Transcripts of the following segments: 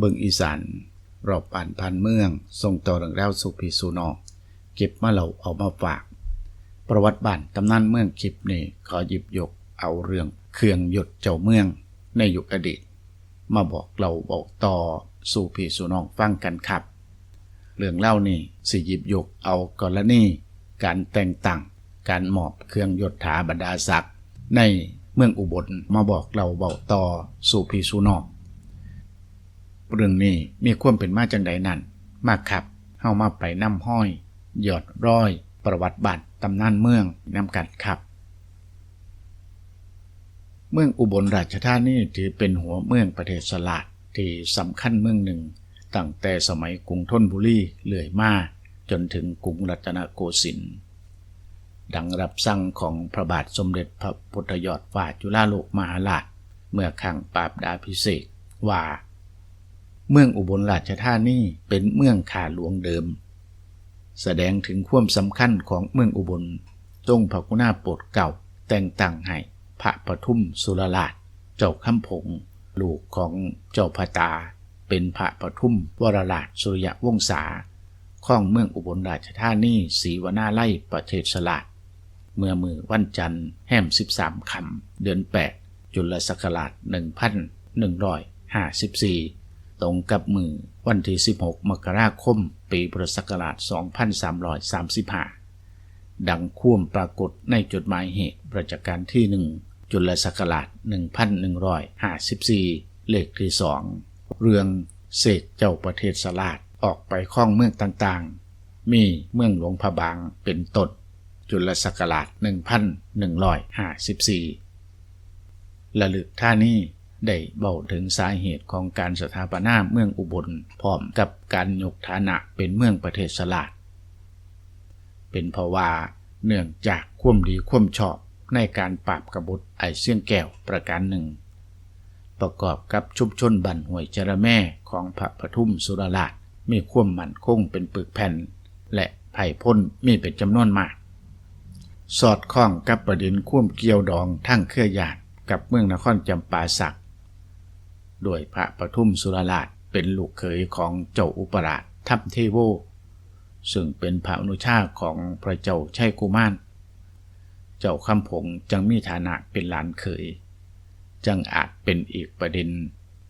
เบิงอีสานรอบป่านพันเมืองส่งต่อเรื่องราวสู่พี่สู่น้องเก็บมาเราเอามาฝาก ประวัติบ้านตำนานเมืองคลิปนี่ขอหยิบยกเอาเรื่องเครื่องหยดเจ้าเมืองในยุคอดีต มาบอกเราบอกต่อสู่พี่สู่น้องฟังกันครับ เรื่องเล่านี่สิหยิบยกเอากรณีการแต่งตั้งการมอบเครื่องยศถาบรรดาศักดิ์ในเมืองอุบลมาบอกเราบอกต่อสู่พี่สู่น้อง เรื่องนี้มีความเป็นมาจังใดนั่น มาครับเฮามาไปนำห้อย หยอดร้อย ประวัติบัตรตำนานเมืองนำกันครับ เมืองอุบลราชธานีถือเป็นหัวเมืองประเทศสลาดที่สำคัญเมืองหนึ่ง ตั้งแต่สมัยกรุงธนบุรีเลื่อยมาจนถึงกรุงรัตนโกสินทร์ดังรับสั่งของพระบาทสมเด็จพระพุทธยอดฟ้าจุฬาโลกมหาราชเมื่อขังปราบดาพิเศษว่า เมืองอุบลราชธานีเป็นเมืองข่าหลวงเดิม แสดงถึงความสำคัญของเมืองอุบลทรงพระกุณาโปรดเก่าแต่งตั้งให้พระปทุมสุรราช เจ้าคำผง ลูกของเจ้าพระตา เป็นพระปทุมวรราชสุริยวงศาข้องเมืองอุบลราชธานีศรีวนาไล่ประเทศสลาดเมื่อมือวันจันทร์แห่ม 13คำเดือน 8 จุลศักราช 1154 ตรงกับมือวันที่ 16 มกราคม ปีพุทธศักราช 2335 ดังควมปรากฏในจดหมายเหตุประจการที่ 1 จุลศักราช 1154 เลขที่ 2 เรื่องเสกเจ้าประเทศสลาดออกไปข้องเมืองต่างๆ มีเมืองหลวงพะบางเป็นต้นจุลศักราช 1154ระลึกท่านี้ ได้เบาถึงสาเหตุของการสถาปนาเมืองอุบลพร้อมกับการยกฐานะเป็นเมืองประเทศสลาดเป็นเพราะว่าเนื่องจากความดีความชอบในการปราบกบฏไอเสี่ยงแก้วประการหนึ่ง ประกอบกับชุมชนบันห้วยจระแม่ของพระปทุมสุรราชมีความมั่นคงเป็นปึกแผ่น และไผ่พ้นมีเป็นจำนวนมาก สอดคล้องกับประเด็นควมเกี่ยวดองทั้งเครือญาติกับเมืองนครจำปาสัก โดยพระปทุมสุรราชเป็นลูกเขยของเจ้าอุปราชทัพเทโว ซึ่งเป็นพระอนุชาของพระเจ้าชัยกุมาร เจ้าคำผงจังมีฐานะเป็นหลานเขยจังอาจเป็นอีกประเด็น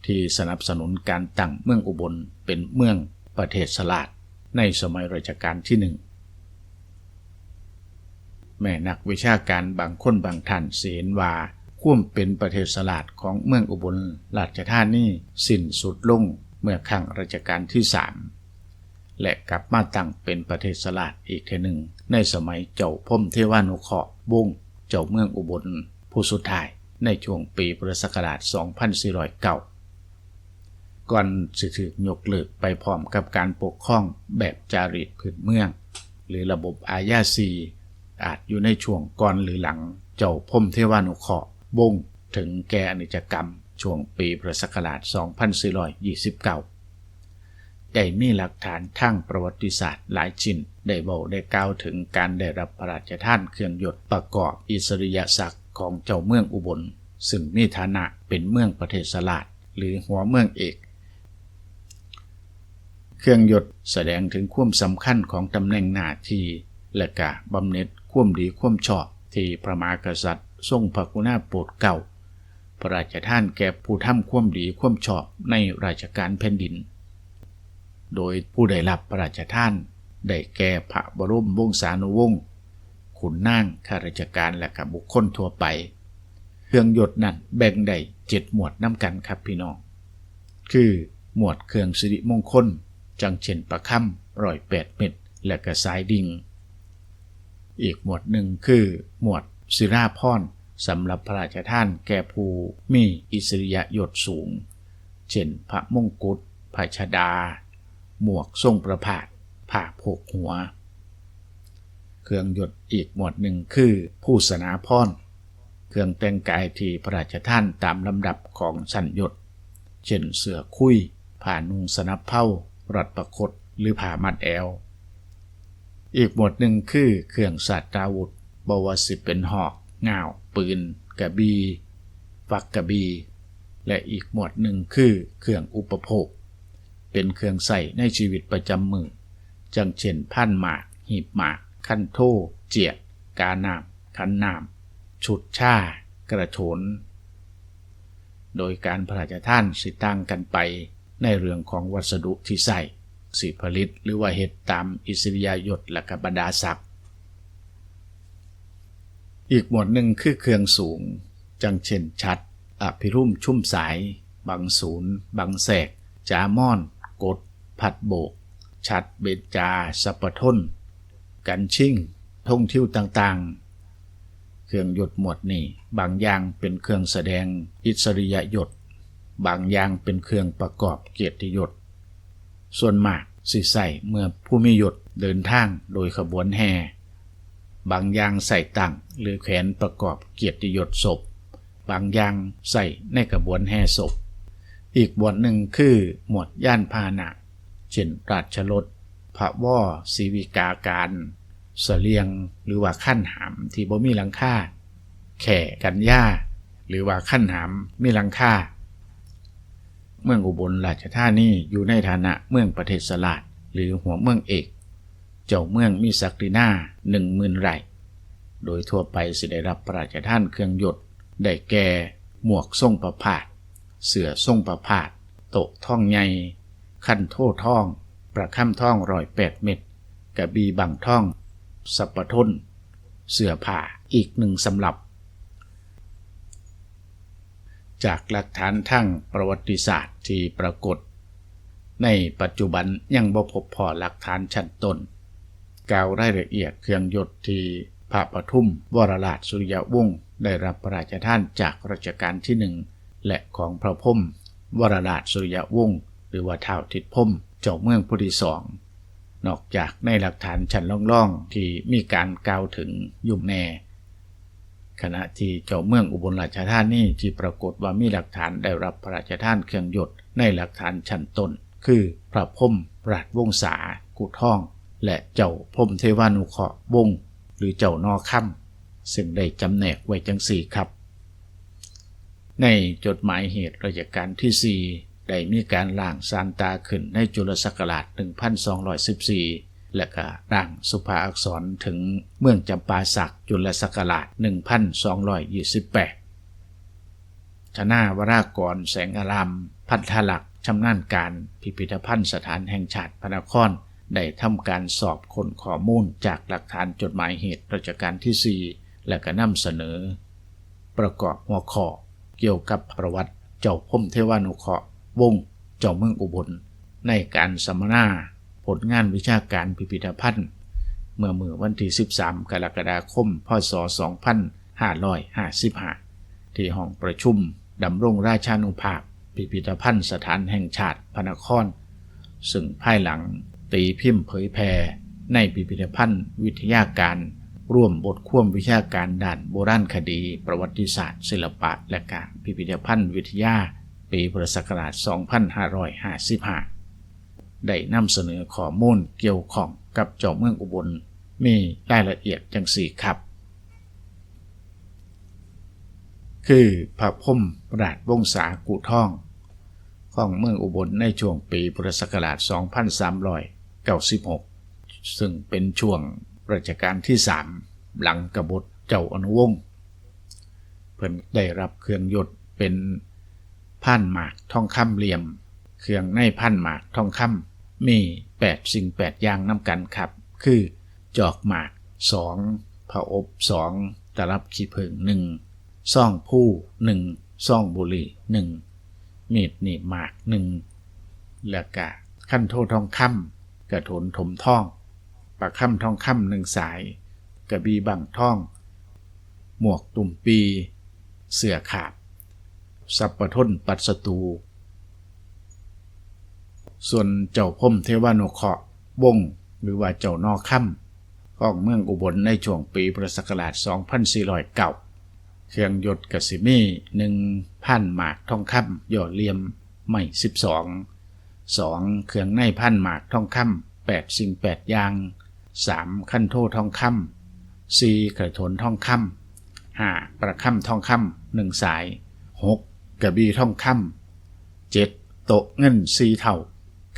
ที่สนับสนุนการตั้งเมืองอุบลเป็นเมืองประเทศสลาดในสมัยรัชกาลที่หนึ่งแม่นักวิชาการบางคนบางท่านเสียนว่า ควมเป็นประเทศสลาดของเมืองอุบลราชธานีสิ้นสุดลงเมื่อครั้งรัชกาลที่สามและกลับมาตั้งเป็นประเทศสลาดอีกเทหนึ่ง ในสมัยเจ้าพมเทวานุเคราะห์บงเจ้าเมืองอุบล ผู้สุดท้ายในช่วงปีพุทธศักราช 2409 ก่อนสิถึกยกเลิกไปพร้อมกับการปกครองแบบจารีตพื้นเมือง หรือระบบอาญาซีอาจอยู่ในช่วงก่อนหรือหลังเจ้าพมเทวานุเคราะห์ บงถึงแก่อนิจกรรม ช่วงปีพุทธศักราช 2429 ได้มีหลักฐานทางประวัติศาสตร์หลายชิ้น ได้บอกได้กล่าวถึงการได้รับพระราชทานเครื่องยศประกอบอิสริยศักดิ์ของเจ้าเมืองอุบล ซึ่งมีฐานะเป็นเมืองประเทศสลาดหรือหัวเมืองเอกเครื่องยศแสดงถึงความสำคัญของตำแหน่งหน้าที่ และกะบำเหน็จความดีความชอบที่พระมหากษัตริย์ ทรงพระกรุณาโปรดเก่า พระราชทานแก่ผู้ทำความดีความชอบในราชการแผ่นดิน โดยผู้ได้รับพระราชทาน ได้แก่พระบรมวงศานุวงศ์ขุนนางข้าราชการและกับบุคคลทั่วไป เครื่องยศนั้นแบ่งได้เจ็ดหมวดน้ำกันครับพี่น้อง คือหมวดเครื่องสิริมงคล จังเช่นประคำร้อยแปดเม็ดและกระสายดิงอีกหมวดหนึ่งคือหมวด ศิราพรสำหรับพระราชทานแก่ผู้มีอิสริยยศสูง เช่นพระมงกุฎพระชดา หมวกทรงประพาสผ้าโพกหัว เครื่องยศอีกหมวดหนึ่งคือผู้สนาพรเครื่องแต่งกายที่พระราชทานตามลำดับของสัญยศ เช่นเสือคุยผ่านุงสนับเผ้า รัดประคตหรือผ่ามัดแอว อีกหมวดหนึ่งคือเครื่องสัตราวุธ บวสิเป็นหอกง่าว ปืน กระบีฝักกระบีและอีกหมวดหนึ่งคือเครื่องอุปโภค เป็นเครื่องใส่ในชีวิตประจำมือจังเช่นพันหมาก หีบหมากคันโทเจียด กาหน้ำคันน้ำฉุดช่ากระโถน โดยการพระราชทานสิตั้งกันไปในเรื่องของวัสดุที่ใส่สิผลิตหรือว่าเหตุตามอิสริยยศและกบรรดาศักดิ์ อีกหมวดหนึ่งคือเครื่องสูง จังเช่นชัด อภิรุ่มชุ่มสายบังศูนย์บังแสก จามอน กด ผัดโบก ชัดเบจา สัปทน กันชิ่ง ท่งทิวต่างๆ เครื่องหยศหมวดนี้ บางอย่างเป็นเครื่องแสดงอิสริยยศ บางอย่างเป็นเครื่องประกอบเกียรติยศ ส่วนมากสิใส่เมื่อผู้มียศเดินทางโดยขบวนแห่ บางอย่างใส่ตั้งหรือแขวนประกอบเกียรติยศศพ บางอย่างใส่ในกระบวนแห่ศพ อีกบทหนึ่งคือหมวดย่านพาหนะ เช่นราชรถพระว่อศีวิกาการเสลียงหรือว่าขั้นหามที่บ่มีหลังคาแข่กันย่าหรือว่าขั้นหามมีหลังคาเมืองอุบลราชธานีอยู่ในฐานะเมืองประเทศสลาดหรือหัวเมืองเอก เจ้าเมืองมีศักดินาหนึ่งหมื่นไร่ โดยทั่วไปสิได้รับพระราชทานเครื่องยศได้แก่หมวกทรงประพาสเสือทรงประพาสโตกท่องใหญ่ขั้นโทท่อง ประค่ำท่องรอยแปดเม็ดกระบีบังท่อง สัปปทน เสือผ่าอีกหนึ่งสำหรับ จากหลักฐานทั้งประวัติศาสตร์ที่ปรากฏ ในปัจจุบันยังบ่พบพอหลักฐานชั้นต้น กล่าวรายละเอียดเครื่องยศที่พระปทุมวรราชสุริยวงศ์ได้รับพระราชทานจากรัชกาลที่หนึ่งและของพระพรหมวรราชสุริยวงศ์หรือว่าท้าวทิดพรหมเจ้าเมืองผู้ที่สองนอกจากในหลักฐานชั้นล่องๆ ที่มีการกล่าวถึงยุ่มแน่ขณะที่เจ้าเมืองอุบลราชธานีที่ปรากฏว่ามีหลักฐานได้รับพระราชทานเครื่องยศในหลักฐานชั้นต้น คือพระพรหมราชวงศากุท่อง และเจ้าพมเทวานุเคราะห์วงหรือเจ้านอค่ำซึ่งได้จำแนกไว้จังสี่ครับ ในจดหมายเหตุราชการที่ 4 ได้มีการร่างซานตาขึ้นในจุลศักราช 1214 และก็ร่างสุภาอักษรถึงเมืองจำปาสักจุลศักราช 1228ชนาวรากรแสงอารามพันธลักษ์ชำนาญการพิพิธภัณฑ์สถานแห่งชาติพระนคร ได้ทำการสอบคนข้อมูลจากหลักฐานจดหมายเหตุราชการที่ 4 และก็นำเสนอ ประกอบหัวข้อเกี่ยวกับประวัติเจ้าพมเทวานุเคราะห์วงเจ้าเมืองอุบล ในการสัมมนาผลงานวิชาการพิพิธภัณฑ์ เมื่อมือวันที่ 13 กรกฎาคม พศ 2555 ที่ห้องประชุมดำรงราชานุภาพ พิพิธภัณฑ์สถานแห่งชาติพระนคร ซึ่งภายหลัง ตีพิมพ์เผยแพร่ในพิพิธภัณฑ์ วิทยาการ ร่วมบทควมวิชาการด้านโบราณคดี ประวัติศาสตร์ ศิลปะ และการพิพิธภัณฑ์วิทยา ปีพุทธศักราช 2555 ได้นำเสนอข้อมูลเกี่ยวข้องกับเจ้าเมืองอุบล มีรายละเอียดจังสี่ครับ คือพระพมราชวงศากุท่อง ของเมืองอุบลในช่วงปีพุทธศักราช 2300 2396 ซึ่งเป็นช่วงรัชกาลที่ 3 หลังกบฏเจ้าอนุวงศ์เพิ่นได้รับเครื่องยศเป็นผ่านหมากทองคำเหลี่ยม เครื่องในผ่านหมากทองคำมี 8 สิ่ง 8 อย่างน้ำกันครับ คือจอกหมาก 2 ผาอบ2ตลับขี้ผึ่ง1ซ่องผู้ 1ซ่องบุหรี่1มีดหนีบหมาก 1 แล้วก็ขั้นโททองคำ กระโถนถมท่องปากค่ำทองคำหนึ่งสาย กระบีบังท่อง หมวกตุ่มปี เสือขาบ สับปะทนปัดสตู ส่วนเจ้าพรหมเทวานุเคราะห์วงหรือว่าเจ้านอค่ำของเมืองอุบลในช่วงปีพุทธศักราช2409เครื่องยศกสิมีหนึ่งพันหมากทองคำหย่อเลี่ยมไม่12 2. เครื่องในพันหมากทองคำ8สิ่ง8อย่าง 3. ขั้นโททองคำ 4. กระถนทองคำ 5. ประคำทองคำหนึ่งสาย 6. กระบี่ทองคำ 7. โต๊ะเงินสีเท่า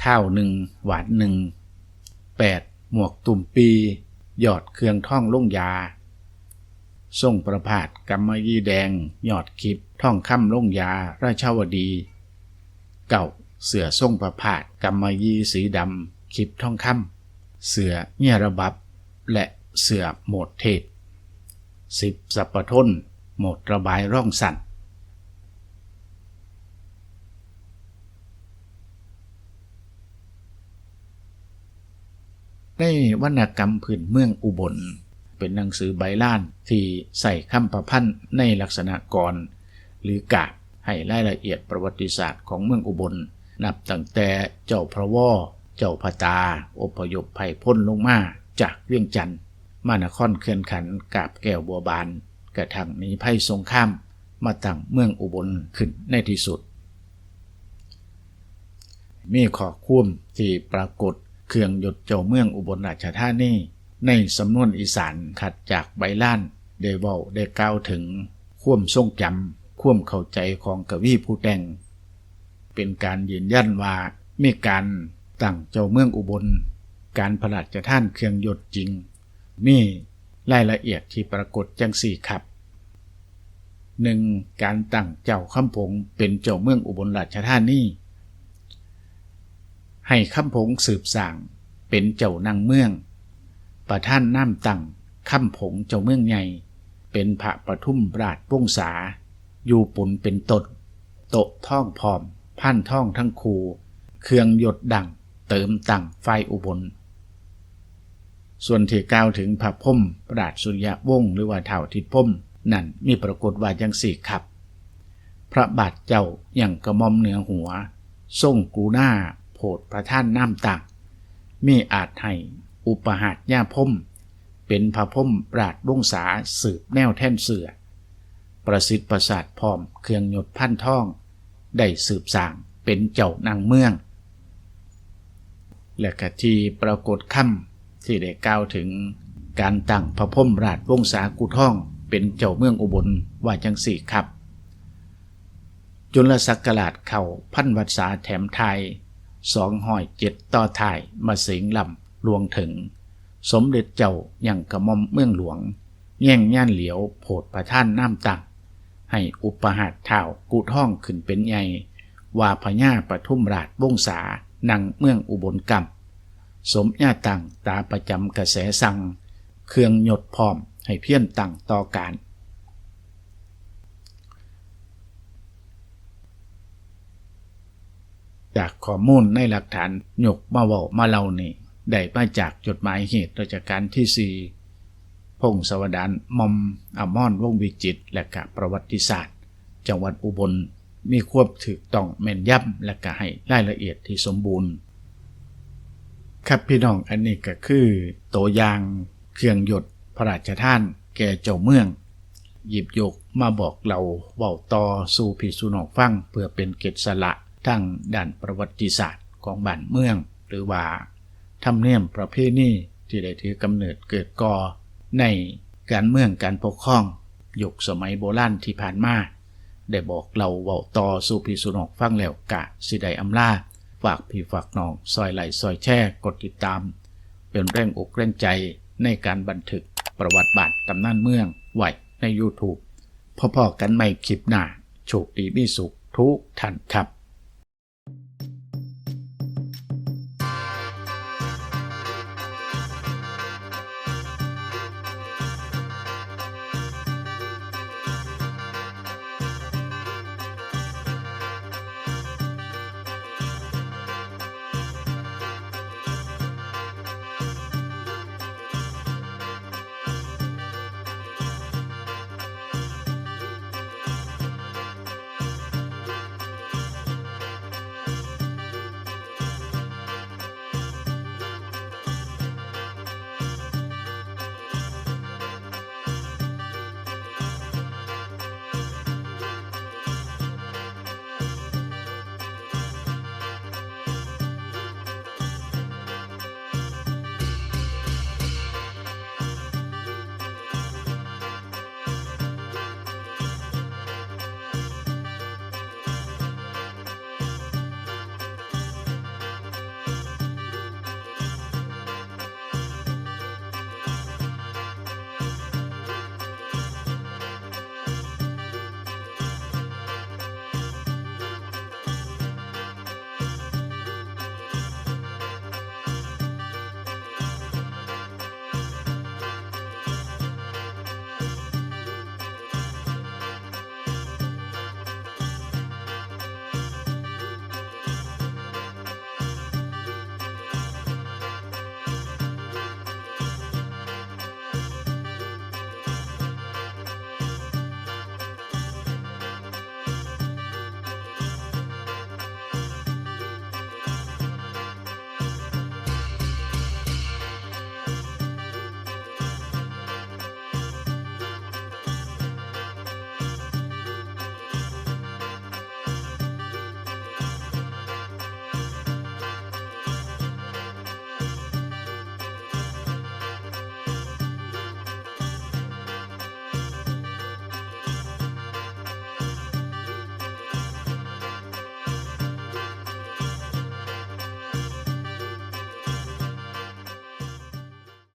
ข้าวหนึ่งหวานหนึ่ง 8. หมวกตุ่มปียอดเครื่องท่องลุ่งยาส่งประพาสกำมยีแดงยอดคลิปท่องคำลุ่งยา ราชาวดี เก่า เสือส่งประพาสกำมะยี่สีดำคลิปทองคำเสือเงียระบับ และเสือโหมดเทศ 10. สัปปะทนโหมดระบายร่องสั่นได้วรรณกรรมพื้นเมืองอุบล เป็นหนังสือใบล้านที่ใส่คำประพันธ์ในลักษณะกร หรือกาบให้รายละเอียดประวัติศาสตร์ของเมืองอุบล นับตั้งแต่เจ้าพระวอเจ้าพตา อพยพไผ่พ้นลงมาจากเวียงจันทน์มานครเขื่อนขันกาบแก้วบัวบานกระทั่งหนีภัยสงคราม มาตั้งเมืองอุบลขึ้นในที่สุด มีขอควมที่ปรากฏเครื่องหยดเจ้าเมืองอุบลราชธานีในสำนวนอีสานขัดจากใบล้านได้เว้าได้กล่าวถึง ความทรงจำความเข้าใจของกวีผู้แต่ง เป็นการยืนยันว่ามีการตั้งเจ้าเมืองอุบล การพระราชทานเครื่องยดจริง มีรายละเอียดที่ปรากฏจังสี่ครับ 1. การตั้งเจ้าคำผงเป็นเจ้าเมืองอุบลราชธานีให้คำผงสืบสร้างเป็นเจ้านางเมือง ประท่านน้ำตั้งคำผงเจ้าเมืองใหญ่เป็นพระประทุมราชวงศาอยู่ปุ่นเป็นตดโตะท่องพร้อม พันท่องทั้งคูเครื่องหยดดังเติมตั้งไฟอุบล ส่วนที่กล่าวถึงพระพรหมราชสุริยวงศ์หรือว่าเท่าทิดพมนั่นมีปรากฏว่าจังสี่ครับ พระบาทเจ้าอย่างกระมอมเหนือหัวทรงกูหน้าโผดพระท่านน้ำตักมีอาจให้อุปหาตย่าพมเป็นพระพรหมราชวงศาสืบแนวแท่นเสือ ประสิทธิ์ประสาทพร้อมเครื่องหยดพันท่อง ได้สืบสางเป็นเจ้านางเมือง และกะที่ปรากฏคำที่ได้กล่าวถึงการตั้งพระพมราชวงศากุท่องเป็นเจ้าเมืองอุบลว่าจังสี่ครับ จุลศักราชเข่าพันวัษาแถมไทยสองหอยเจ็ดต่อถ่ายมาเสียงลำลวงถึง สมเด็จเจ้าอย่างกระมอมเมืองหลวง แย่งย่านเหลียวโผดประท่านน้ำตัก ให้อุปหัตถ่ากูท่องขึ้นเป็นใหญ่ว่าพญาปทุมราชวงศานังเมืองอุบลกรรมสมญาตังตาประจำกระแสสัง เครื่องหยดพร้อมให้เพี้ยนตั้งต่อการ จากข้อมูลในหลักฐานหยกมาเว้ามาเล่านี่ได้มาจากจดหมายเหตุราชการที่สี่ พงศวดารมอมอมอนวงวิจิตและกะประวัติศาสตร์ จังหวัดอุบลมีควบถูกต้องแม่นยำและก็ให้รายละเอียดที่สมบูรณ์ ครับพี่น้องอันนี้ก็คือตัวอย่างเครื่องหยดพระราชท่านแก่เจ้าเมือง หยิบยกมาบอกเราเว้าต่อสู่พี่สู่น้องฟังเพื่อเป็นเกตสละทั้งด้านประวัติศาสตร์ของบ้านเมือง หรือว่าธรรมเนียมประเพณีที่ได้ถือกำเนิดเกิดก่อ ในการเมืองการปกครองยุคสมัยโบราณที่ผ่านมาได้บอกเราเว้าต่อสู่พี่สู่น้องฟังแล้วกะสิได้อำลาฝากพี่ฝากน้องซอยไหลซอยแช่กดติดตาม เป็นแรงอกแรงใจในการบันทึกประวัติบาทตำนานเมืองไว้ใน YouTube พอๆกันใหม่คลิปหน้าโชคดีมีสุขทุกท่านครับ